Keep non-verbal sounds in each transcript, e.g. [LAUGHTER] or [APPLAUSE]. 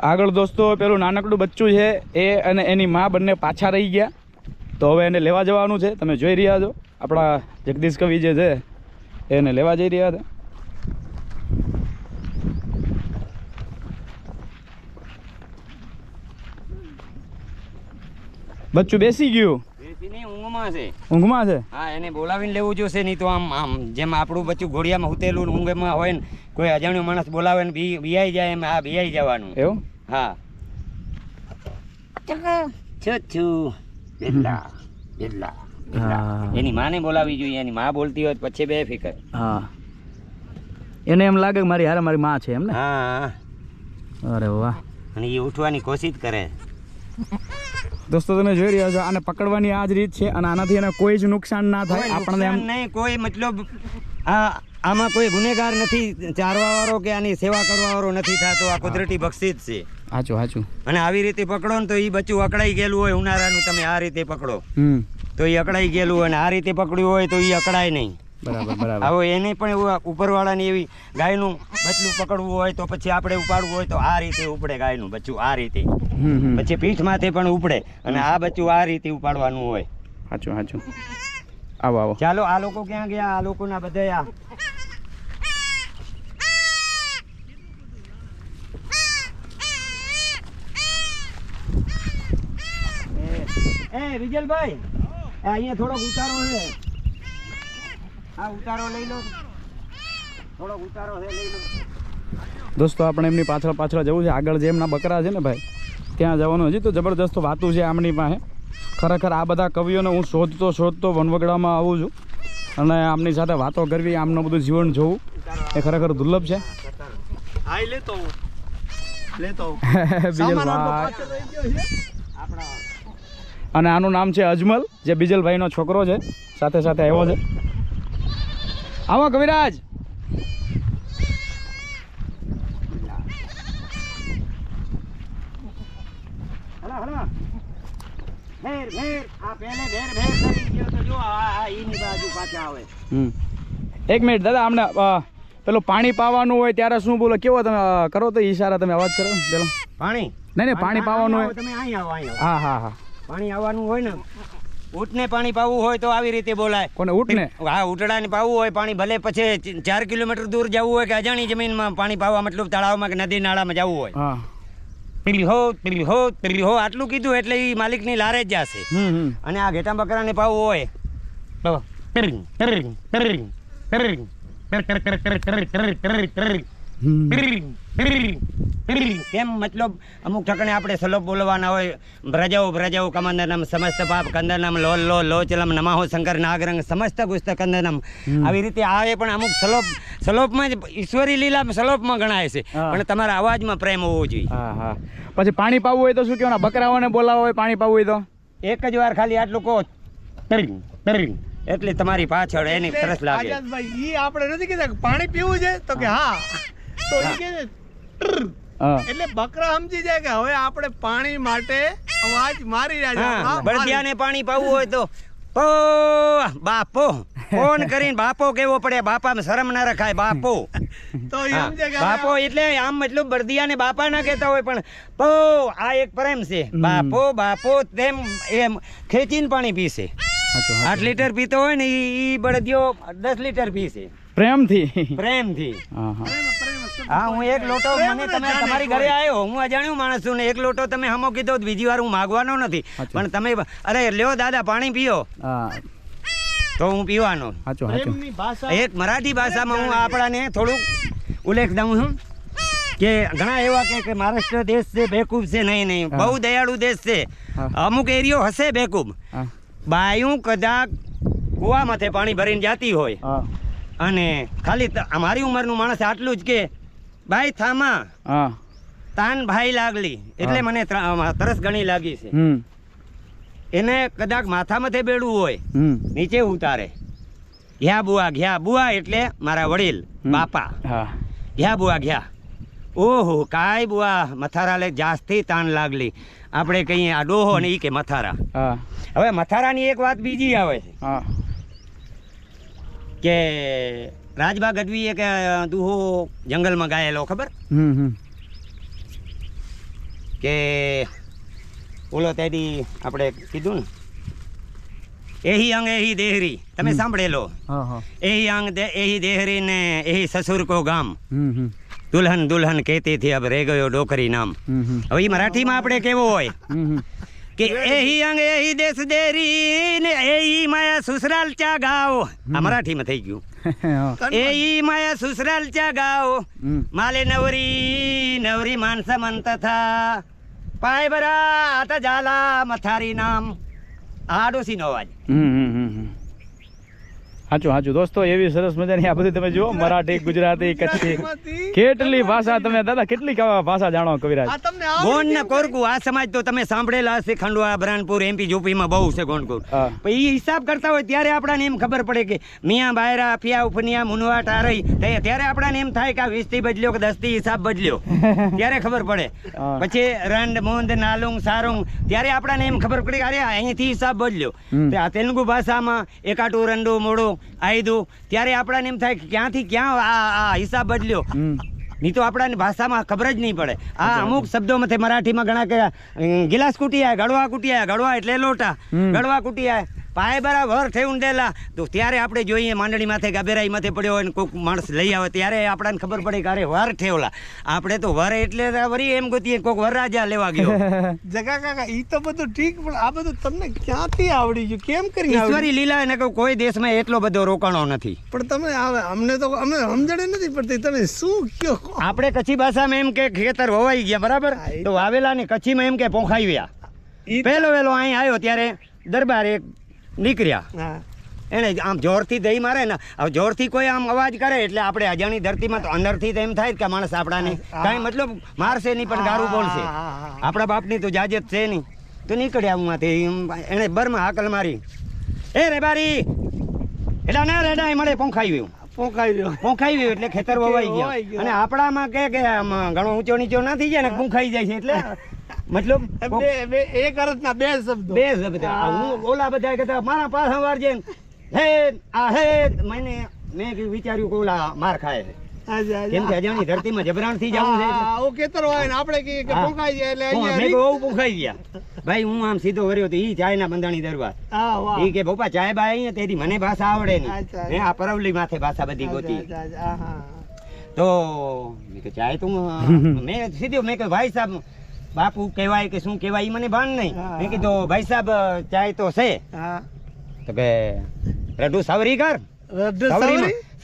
આગળ દોસ્તો, પેલું નાનકડું બચ્ચું છે, એ અને એની માં બંને પાછા રહી ગયા. તો હવે એને લેવા જવાનું છે, તમે જોઈ રહ્યા છો. આપણા જગદીશ કવિ જે છે એને લેવા જઈ રહ્યા હતા બચ્ચું બેસી ગયું. ઊંઘમાં છે? ઊંઘમાં છે? હા એને બોલાવીને લેવું જોશે નહીં તો આમ આમ જેમ આપણું બચ્ચું ઘોડિયામાં ઉતેલું ને ઊંઘમાં હોય ને કોઈ અજાણ્યો માણસ બોલાવે ને બી બિયાઈ જાય એમ આ બિયાઈ જવાનું. એવું? હા. છુ. બિરલા બિરલા એની માને બોલાવી જોઈએ એની માં બોલતી હોય પછી બે ફિકર. હા. એને એમ લાગે કે મારી હારે મારી માં છે એમ ને? હા. અરે વાહ. અને એ ઉઠવાની કોશિશ કરે. દોસ્તો તમે જોઈ રહ્યા છો આને પકડવાની આ જ રીત છે અને આનાથી એને કોઈ જ નુકસાન ના થાય. આપણને એમ નહીં કોઈ મતલબ આ આમાં કોઈ ગુનેગાર નથી ચારવા વાળો કે આની સેવા કરવા વાળો નથી થતો આ કુદરતી બક્ષિત છે. સાચું સાચું અને આવી રીતે પકડો ને તો એ બચ્ચું અકળાઈ ગયેલું હોય ઉનાળાનું તમે આ રીતે પકડો. તો એ અકળાઈ ગયેલું હોય અને આ રીતે પકડ્યું હોય તો એ અકળાય નહીં. બરાબર [LAUGHS] બરાબર. હવે એને પણ એવું ઉપરવાળાની એવી ગાયનું બચલું પકડવું હોય તો પછી આપણે ઉપાડવું હોય તો આ રીતે ઉપડે ગાયનું બચ્ચું આ રીતે. પછી પીઠ માથે પણ ઉપડે અને આ બચ્ચું આ રીતે ઉપાડવાનું હોય. સાચું સાચું આવો આવો. ચાલો આ લોકો ક્યાં ગયા? આ લોકોના બધા આ. એ વિજલભાઈ આ અહીંયા થોડોક ઉતારો છે. આ ઉતારો લઈ લો. થોડોક ઉતારો છે લઈ લો. દોસ્તો આપણે એમની પાછળ પાછળ જવું છે. આગળ જે એમના બકરા છે ને ભાઈ ત્યાં જવાનું હજી તો જબરદસ્ત વાતું છે આમની પાસે. ખરેખર આ બધા કવિઓને હું શોધતો શોધતો વનવગડામાં આવું છું અને આમની સાથે વાતો કરવી આમનું બધું જીવન જોવું એ ખરેખર દુર્લભ છે. લેતો [LAUGHS] અને આનું નામ છે અજમલ જે બીજલભાઈનો છોકરો છે સાથે સાથે આવ્યો છે. આવો કવિરાજ. હલા હલા. ભેર ભેર આ પહેલે ભેર ભેર કરી ગયો તો જો આ આ બાજુ પાછા આવે. હમ. એક મિનિટ દાદા આમને પેલું પાણી પાવાનું હોય ત્યારે શું બોલો? કેવો તમે કરો તો ઈશારા તમે અવાજ કરો પેલો. પાણી? નહીં નહીં પાણી પાવાનું હોય. તમે આવો અહીં આવો. હા હા હા. પાણી આવવાનું હોય ને ઊંટને પાણી પાવું હોય તો આવી રીતે બોલાય કોને ઊંટને હા ઊંટડાને પાવું હોય પાણી ભલે પછી ચાર કિલોમીટર દૂર જવું હોય કે અજાણી જમીનમાં પાણી પાવા મતલબ તળાવમાં કે નદી નાળામાં જવું હોય હા પેલી હો પેલી હો પેલી હો આટલું કીધું એટલે એ માલિકની લારે જ જશે અને આ ઘેટા બકરાને પાવું હોય કેમ મતલબ અમુક ઠકણે આપણે સલોપ બોલવાના હોય? બ્રજવ બ્રજવ કમંદનમ સમસ્ત પાપ કંદનમ લો લો લોચલમ નમાહો શંકર નાગરંગ સમસ્ત ગુસ્ત કંદનમ. આવી રીતે આવે પણ અમુક સલોપ સલોપમાં જ ઈશ્વરી લીલા સલોપમાં ગણાય છે. પણ તમારા અવાજમાં પ્રેમ હોવો જોઈએ. હા પછી પાણી પાવું હોય તો શું કહેવાના? બકરાઓને બોલાવો હોય પાણી પાવું હોય તો? એક જ વાર ખાલી આટલું કહો. એટલે તમારી પાછળ એની તરસ લાગે. આપણે નથી કીધા પાણી પીવું છે તો કે હા. તો એ કે એટલે બકરા સમજી જાય કે હવે આપણે પાણી માટે અવાજ મારી રહ્યા છે. બળદિયાને પાણી પાવું હોય તો પો બાપો ફોન કરીને બાપો કેવો પડે? બાપા શરમ ના રખાય બાપો. તો બાપો એટલે આમ એટલું બળદિયાને બાપા ના કહેતા હોય પણ પો આ એક પ્રેમ છે. બાપો બાપો તેમ એમ ખેંચીને પાણી પીશે. આઠ. લીટર પીતો હોય ને એ બળદિયો દસ લીટર પીશે. પ્રેમથી. પ્રેમથી. હા હા એક લોટો મને તમે તમારી ઘરે આવ્યો હું અજાણ્યું માણસ છું ને એક લોટો તમે હમો કીધો બીજી વાર હું માગવાનો નથી. પણ તમે અરે લ્યો દાદા પાણી પીઓ. તો હું પીવાનો. એક મરાઠી ભાષામાં હું આપણાને થોડુંક ઉલ્લેખ દઉં છું કે ઘણા એવા કે કે મહારાષ્ટ્ર દેશ છે બેકૂબ છે નહીં નહીં. બહુ દયાળુ દેશ છે. અમુક એરિયો હશે બેકૂબ. બાયું કદાચ કુવા માથે પાણી ભરીને જાતી હોય. અને ખાલી અમારી ઉંમરનું માણસ આટલું જ કે ભાઈ થામા. હા. તાન ભાઈ લાગલી. એટલે મને તરસ ગણી લાગી છે. એને કદાચ માથામાંથી બેડવું હોય. નીચે ઉતારે. ઘ્યા બુઆ ઘ્યા બુઆ એટલે મારા વડીલ બાપા. ઘ્યા બુઆ ઘ્યા. ઓહો કાય બુઆ. મથારા લે જાસ્તી તાન લાગલી. આપણે કહીએ આ ડોહો ને ઈ કે મથારા. હવે મથારાની એક વાત બીજી આવે છે. કે રાજબા ગઢવી એક દુહો જંગલમાં ગાયેલો ખબર? કે ઓલો તેડી આપણે કીધું ને એહી અંગ એહી દેહરી. તમે સાંભળેલો? એહી અંગ એહી દેહરી ને એહી સસુર કો ગામ દુલ્હન દુલ્હન કહેતી થી અબ રે ગયો ડોકરી નામ. હવે મરાઠીમાં આપણે કેવો હોય? કે એહી અંગ એહી દેશ દેરી ને એહી માયા સુસરાલ ચા ગાઓ. આ મરાઠીમાં થઈ ગયું. [LAUGHS] એહી માયા સુસરાલ ચા ગાઓ. માલે નવરી નવરી માણસ મંત થા. પાય બરા આતા જાલા મથારી નામ. આ ડોસીનો અવાજ હમ હમ હમ હમ. સાચું સાચું દોસ્તો એવી સરસ મજાની આ બધી તમે જુઓ મરાઠી ગુજરાતી કચ્છી. કેટલી ભાષા તમે દાદા કેટલી ભાષા જાણો કવિરાજ? ગોંડ ને કોરકુ આ સમાજ તો તમે સાંભળેલા હશે ખંડવા બ્રાનપુર એમપી જોપીમાં બહુ છે ગોંડ કોર હા. પણ એ હિસાબ કરતા હોય ત્યારે આપણાને એમ ખબર પડે કે મિયા બાયરા ફિયા ઉફનિયા મુનવા ટારઈ ત્યારે આપણાને એમ થાય કે આ વીસથી બદલ્યો કે દસથી હિસાબ બદલ્યો. [LAUGHS] ત્યારે ખબર પડે. પછી રંડ મોંદ નાલુંગ સારુંગ ત્યારે આપણાને એમ ખબર પડે કે અરે અહીંથી હિસાબ બદલ્યો. આ તેલુગુ ભાષામાં એકાટું રંડું મોડું આયદું. ત્યારે આપણાને એમ થાય કે ક્યાંથી ક્યાં આ આ હિસાબ બદલ્યો. નહીં તો આપણાને ભાષામાં ખબર જ નહીં પડે. આ અમુક શબ્દોમાંથી મરાઠીમાં ઘણા કયા ગિલાસ કુટિયા ગળવા કુટિયા ગળવા એટલે લોટા. ગળવા કુટિયા પાય બરાબર થઈ ડેલા તો ત્યારે આપણે જોઈએ માંડણી માથે ગાભેરાઈ માથે પડ્યો હોય ને કોઈક માણસ લઈ આવે ત્યારે આપણને ખબર પડે કે અરે વર ઠેવલા. આપણે તો વર એટલે વરી એમ ગોતીએ કોઈક વરરાજા લેવા ગયો. [LAUGHS] જગા કાકા ઈ તો બધું ઠીક પણ આ બધું તમને ક્યાંથી આવડી ગયું? કેમ કરી ઈશ્વરી લીલા એને કોઈ- દેશમાં એટલો બધો રોકાણો નથી. પણ તમે આવે અમને તો અમને સમજણ નથી પડતી તમે શું કયો આપણે કચ્છી ભાષામાં એમ કે ખેતર વવાઈ ગયા બરાબર? તો વાવેલા ને કચ્છીમાં એમ કે પોંખાઈ ગયા પહેલો વહેલો અહીં આવ્યો ત્યારે દરબારે નીકળ્યા. એને આમ જોરથી દહીં મારે ને હવે જોરથી કોઈ આમ અવાજ કરે એટલે આપણે અજાણી ધરતીમાં તો અંદરથી તો એમ થાય કે માણસ આપણાને કાંઈ મતલબ મારશે નહીં પણ ગારું બોલશે. હા, હા, હા. આપણા બાપની તો જાજત છે નહીં. તો નીકળ્યા ઉમાંથી એણે બરમાં હાકલ મારી. એ રે બારી. એટલે ના રેડા મળે પોંખાઈ ગયું. પોંખાયું ગયું. પોંખાઈ ગયું એટલે ખેતર વવાઈ ગયા. અને આપણામાં કે કે ઘણો ઊંચો નીચો ના થઈ જાય ને પૂંખાઈ જાય છે એટલે મતલબ બે એક અર્થના બે શબ્દો. બે શબ્દ હું. ઓલા બધા કહેતા મારા પાછા વાળજે હે આ હે. મને મેં વિચાર્યું કે ઓલા માર ખાય છે. હાજી, હાજી. કેમ કે અજાણી ધરતીમાં જબરાણથી જવું છે. એટલે. હા, હા, ઓ ખેતર હોય ને આપણે કહીએ કે હા. જાય એટલે અહીંયા મેં બહુ ભૂખાઈ ગયા. ભાઈ હું આમ સીધો વર્યો તો ઈ ચાયના બંધાણી દરબાર. ઈ કે પપ્પા ચાય બાય અહીંયા તેથી મને ભાષા આવડે ને નહીં મેં આ પરવલી માથે ભાષા બધી ગોતી. તો મેં ચાય તું [LAUGHS] મેં સીધો મેં કે ભાઈ સાહેબ બાપુ કહેવાય કે શું કહેવાય એ મને ભાન નહીં. મેં કીધું ભાઈ સાહેબ ચાય તો છે. તો કે રડુ સાવરી કર.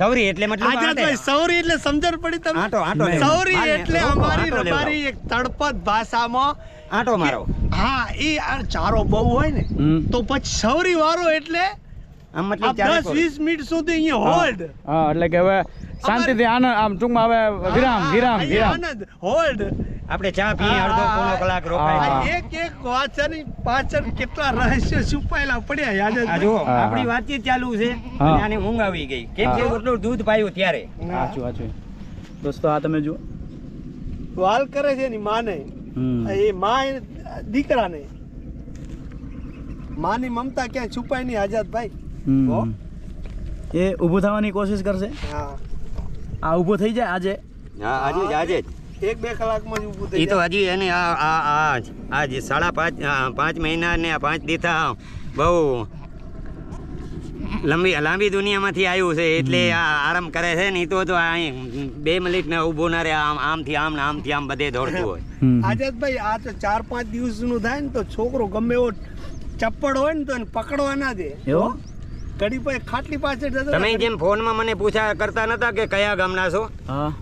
સૌરી એટલે મતલબ સૌરી એટલે સમજણ પડી તમે આટો આટો સૌરી એટલે અમારી અમારી એક તળપદ ભાષામાં આંટો મારો. હા એ આ ચારો બહુ હોય ને તો પછી સૌરી વાળો એટલે આમ મતલબ ચારે દસ કોર. વીસ મિનિટ સુધી અહીંયા હોલ્ડ હા એટલે કે હવે શાંતિથી આનંદ આમ ટૂંકમાં હવે વિરામ વિરામ વિરામ. આનંદ હોલ્ડ આપણે ચા પીએ અડધો પોણો કલાક રોકાય એક એક વાંચની પાછળ કેટલા રહસ્ય છુપાયેલા પડ્યા યાદ જ આ જુઓ આપણી. વાતચીત ચાલુ છે. અને આને ઊંઘ આવી ગઈ. કેમ કે. એટલું દૂધ પાયું ત્યારે? સાચું સાચું. દોસ્તો આ તમે જુઓ. વાલ કરે છે ની માને. એ માં દીકરાને. માની મમતા ક્યાંય છુપાય નહીં આઝાદ ભાઈ? એ ઊભું થવાની કોશિશ કરશે? આ ઊભો થઈ જાય આજે? હા આજે આજે જ. એક બે કલાકમાં જ ઊભું એ થઈ તો હજી એને આ આ આ આજ સાડા પાંચ પાંચ મહિના ને આ પાંચ દીથા બહુ લંબી લાંબી દુનિયામાંથી આવ્યું છે એટલે આ આરામ કરે છે ને ઈ તો તો અહીં બે મિનિટ ને ઊભો ના રહે આમ આમથી આમ ને આમથી આમ બધે દોડતું હોય. આજે ભાઈ આ તો ચાર પાંચ દિવસનું થાય ને તો છોકરો ગમે એવો ચપ્પડ હોય ને તો એને પકડવા ના દે. એવો? ખાટલી તમે જેમ ફોનમાં મને પૂછા કરતા નતા કે કયા ગામના છો?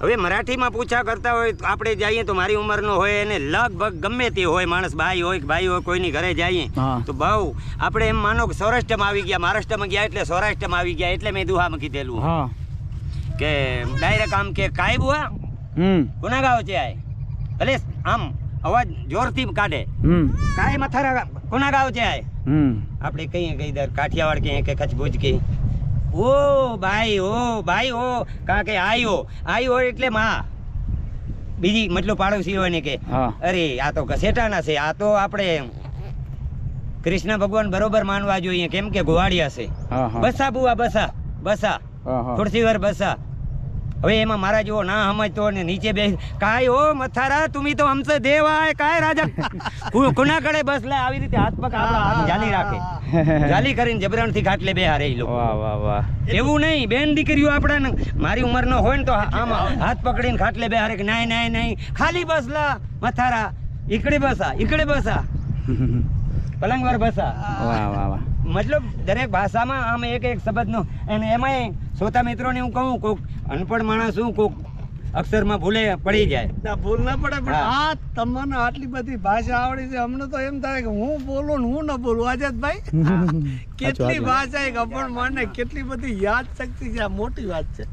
હવે મરાઠીમાં પૂછા કરતા હોય આપણે જઈએ તો મારી ઉંમરનો હોય એને લગભગ ગમે તે હોય માણસ ભાઈ હોય કે ભાઈ હોય કોઈની ઘરે જઈએ તો બહુ આપણે એમ માનો કે સૌરાષ્ટ્રમાં આવી ગયા મહારાષ્ટ્રમાં ગયા એટલે સૌરાષ્ટ્રમાં આવી ગયા એટલે મેં દુહામાં કીધેલું. કે ડાયરેક્ટ આમ કે કાય બુઆ કોના ગાવ છે આય ભલે આમ અવાજ જોરથી કાઢે. કાય મથારા કોના ગાવ આય હમ. આપણે કહીએ કઈ દર કાઠિયાવાડ કહીએ કે કચ્છ ભુજ કહીએ. ઓ ભાઈ ઓ ભાઈ ઓ. કા કે આયો. આયો એટલે માં. બીજી મતલબ પાડોશી હોય ને કે. અરે આ તો ઘસેટાના છે. આ તો આપણે કૃષ્ણ ભગવાન બરોબર માનવા જોઈએ. કેમ કે ગોવાળિયા છે. બસા બુવા બસા બસા. હા હા. થોડી વાર બસા. હવે એમાં મારા જેવો ના સમજતો ને નીચે બે કાય ઓ મથારા તુમી તો હમસે દેવ આય કાય રાજા. [LAUGHS] કુ- કુના કડે બસ લે આવી રીતે હાથ પગ આપણા હાથ જાલી રાખે. [LAUGHS] જાલી કરીને જબરણથી ખાટલે બે હારે લો લોકો. વાહ વાહ વાહ. એવું નહીં બેન દીકરીઓ આપણા મારી ઉંમરનો હોય ને તો આમ હાથ પકડીને ખાટલે બે હારે કે નાય નાય નહીં ખાલી બસ લા મથારા. ઈકડે બસા ઈકડે બસા. [LAUGHS] પલંગ પર બસા. વાહ વાહ વાહ. મતલબ દરેક ભાષામાં આમ એક એક શબ્દનો. અને એમાંય શ્રોતા મિત્રોને હું કહું કોક અનપણ માણસ હું કોક અક્ષરમાં ભૂલે પડી જાય. ના ભૂલ ના પડે પણ આ તમને આટલી બધી ભાષા આવડી છે અમને તો એમ થાય કે હું બોલું ને હું ન બોલું આઝાદભાઈ કેટલી ભાષા એક અપણ મને કેટલી બધી યાદ શક્તિ છે આ મોટી વાત છે.